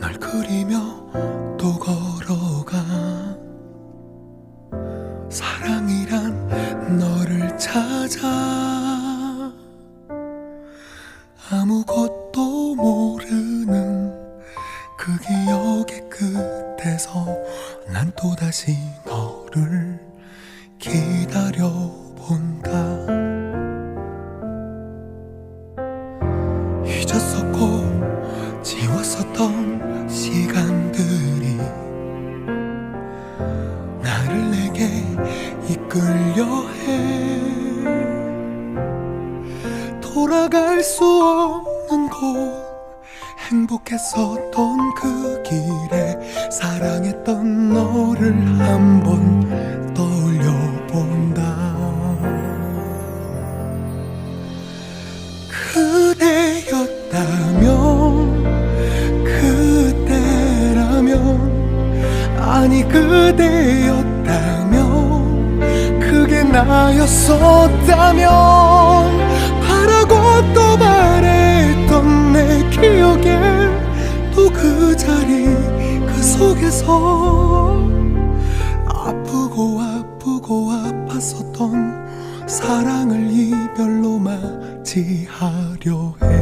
널 그리며 또 걸어가. 사랑이란 너를 찾아. 아무것도 모르는 그 기억의 끝에서 난 또다시 너를 기다려본다 이끌려 해. 돌아갈 수 없는 곳 행복했었던 그 길에 사랑했던 너를 한번 나였었다면 바라고 또 바랬던 내 기억에 또 그 자리 그 속에서 아프고 아프고 아팠었던 사랑을 이별로 맞이하려 해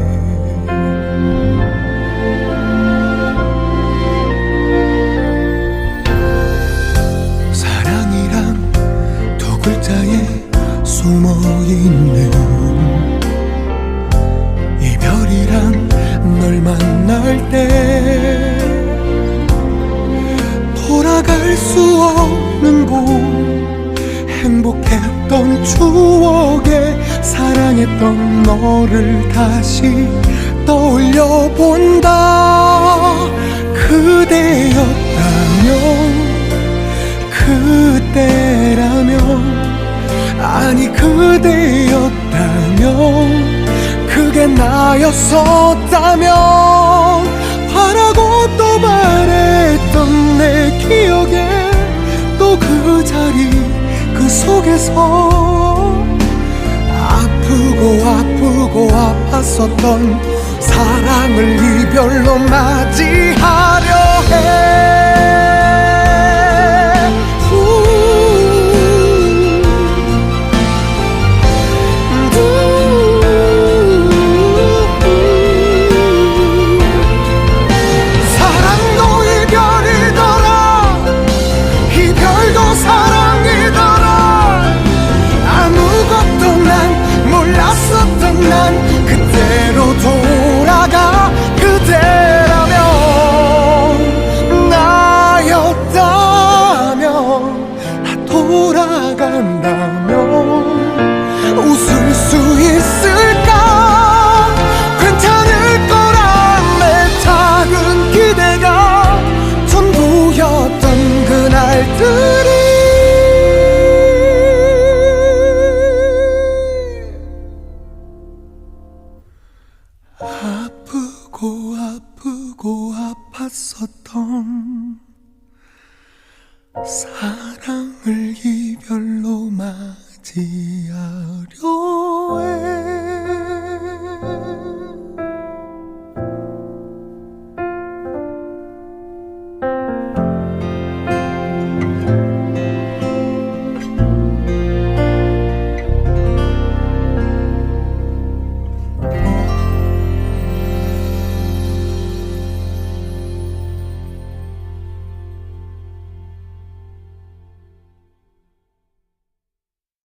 있는 이별이란 널 만날 때 돌아갈 수 없는 곳 행복했던 추억에 사랑했던 너를 다시 떠올려 본다. 그대였다면 나였었다면 바라고 또 바랬던 내 기억에 또 그 자리 그 속에서 아프고 아프고 아팠었던 사랑을 이별로 맞이 아프고 아프고 아팠었던 사